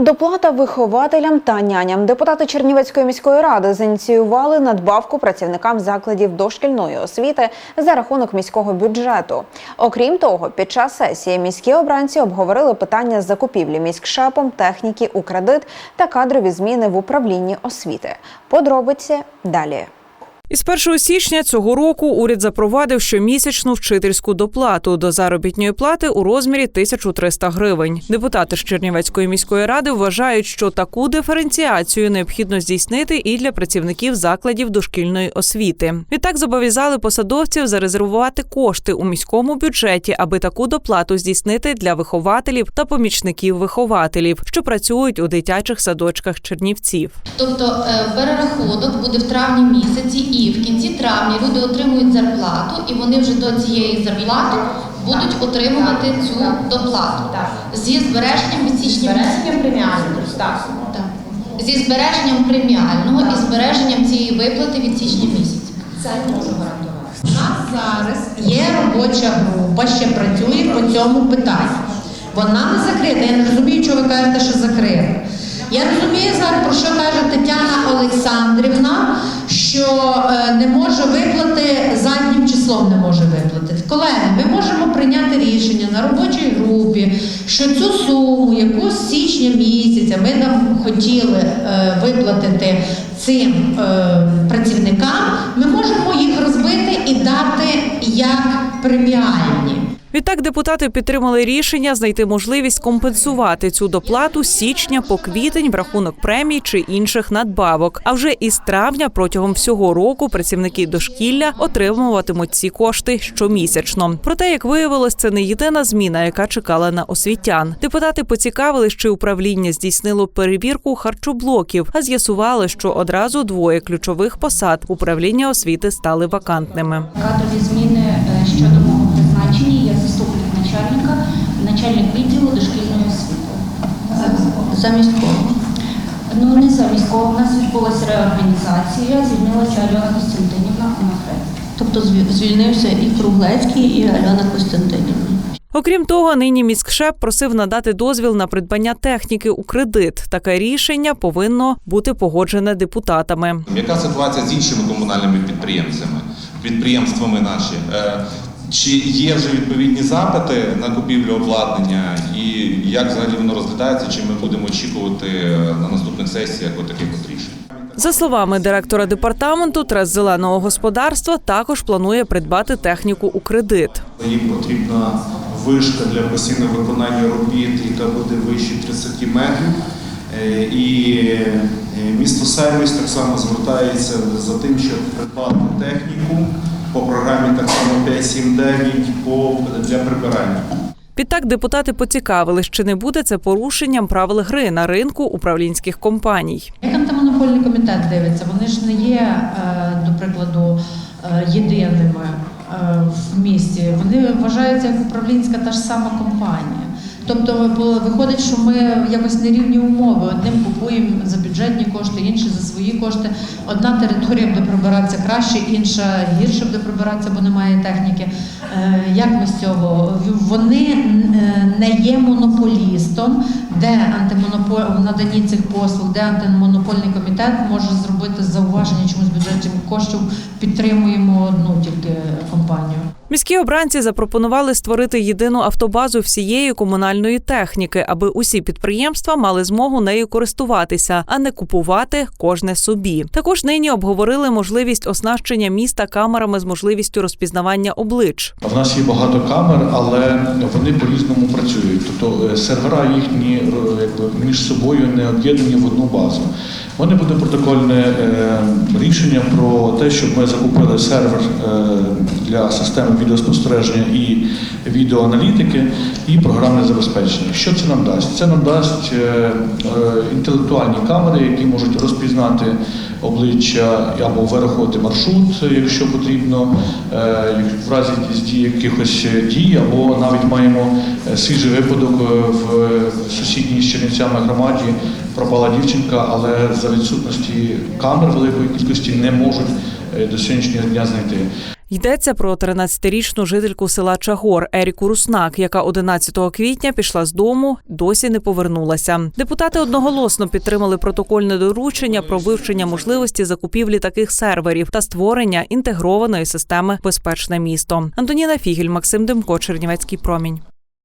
Доплата вихователям та няням. Депутати Чернівецької міської ради зініціювали надбавку працівникам закладів дошкільної освіти за рахунок міського бюджету. Окрім того, під час сесії міські обранці обговорили питання закупівлі міськшепом техніки у кредит та кадрові зміни в управлінні освіти. Подробиці далі. Із 1 січня цього року уряд запровадив щомісячну вчительську доплату до заробітної плати у розмірі 1300 гривень. Депутати з Чернівецької міської ради вважають, що таку диференціацію необхідно здійснити і для працівників закладів дошкільної освіти. Відтак зобов'язали посадовців зарезервувати кошти у міському бюджеті, аби таку доплату здійснити для вихователів та помічників вихователів, що працюють у дитячих садочках Чернівців. Тобто е, перерахунок буде в травні місяці, і в кінці травня люди отримують зарплату, і вони вже до цієї зарплати будуть отримувати цю доплату зі збереженням від січня місяця. Збереження преміального, так. Зі збереженням преміального і збереженням цієї виплати від січня місяця. Це не можу гарантувати. У нас зараз є робоча група, ще працює по цьому питанню. Вона не закрита. Я не розумію, чого ви кажете, що закрита. Я розумію зараз, про що каже Тетяна Олександрівна, що е, не може виплати числом не може виплатити. Колеги, ми можемо прийняти рішення на робочій групі, що цю суму, яку з січня місяця ми нам хотіли е, виплатити цим е, працівникам, ми можемо їх розбити і дати як преміальні. Відтак депутати підтримали рішення знайти можливість компенсувати цю доплату з січня по квітень в рахунок премій чи інших надбавок. А вже із травня протягом всього року працівники дошкілля отримуватимуть ці кошти щомісячно. Проте, як виявилось, це не єдина зміна, яка чекала на освітян. Депутати поцікавили, чи управління здійснило перевірку харчоблоків, а з'ясували, що одразу двоє ключових посад управління освіти стали вакантними. Кадрові зміни е, щодо начальник відділу дошкільної освіти. Замість кого? Ну не замість кого. У нас відбулася реорганізація, звільнилася Альона Костянтинівна Онofre. Тобто зві- звільнився і Круглецький, і Альона Костянтинівна. Окрім того, нині міськшеп просив надати дозвіл на придбання техніки у кредит. Таке рішення повинно бути погоджене депутатами. Яка ситуація з іншими комунальними підприємцями, підприємствами наші? Чи є вже відповідні запити на купівлю обладнання, і як взагалі воно розглядається? Чи ми будемо очікувати е, на наступних сесіях отаких от рішень? За словами директора департаменту, Трес зеленого господарства також планує придбати техніку у кредит. Їм потрібна вишка для постійного виконання робіт, яка буде вище 30 метрів. Е, І е, місто сервіс так само звертається за тим, щоб придбати техніку по програмі так само 579 по для прибирання. Відтак депутати поцікавились, чи не буде це порушенням правил гри на ринку управлінських компаній. Як антимонопольний комітет дивиться, вони ж не є, е, до прикладу, е, єдиними е, в місті. Вони вважаються як управлінська та ж сама компанія. Тобто виходить, що ми якось нерівні умови. Одним купуємо за бюджетні кошти, інші за свої кошти. Одна територія буде прибиратися краще, інша гірше буде прибиратися, бо немає техніки. Е, Як ми з цього? Вони е, не є монополістом, де антимонополь в наданні цих послуг, де антимонопольний комітет може зробити зауваження чомусь бюджетів коштів. Підтримуємо одну тільки компанію. Міські обранці запропонували створити єдину автобазу всієї комунальної техніки, аби усі підприємства мали змогу нею користуватися, а не купувати кожне собі. Також нині обговорили можливість оснащення міста камерами з можливістю розпізнавання облич. В нас є багато камер, але вони по-різному працюють. Тобто е, сервера їхні між собою не об'єднані в одну базу. У мене буде протокольне е, рішення про те, щоб ми закупили сервер е, для системи відеоспостереження і відеоаналітики і програмне забезпечення. Що це нам дасть? Це нам дасть е, е, інтелектуальні камери, які можуть розпізнати обличчя або вирахувати маршрут, якщо потрібно, е, в разі якихось дій, або навіть маємо е, свіжий випадок е, в сусідній з Чернівцями громаді. Пропала дівчинка, але за відсутності камер великої кількості не можуть до сьогоднішнього дня знайти. Йдеться про 13-річну жительку села Чагор Еріку Руснак, яка 11 квітня пішла з дому, досі не повернулася. Депутати одноголосно підтримали протокольне доручення про вивчення можливості закупівлі таких серверів та створення інтегрованої системи Безпечне місто. Антоніна Фігель, Максим Демко, Чернівецький промінь.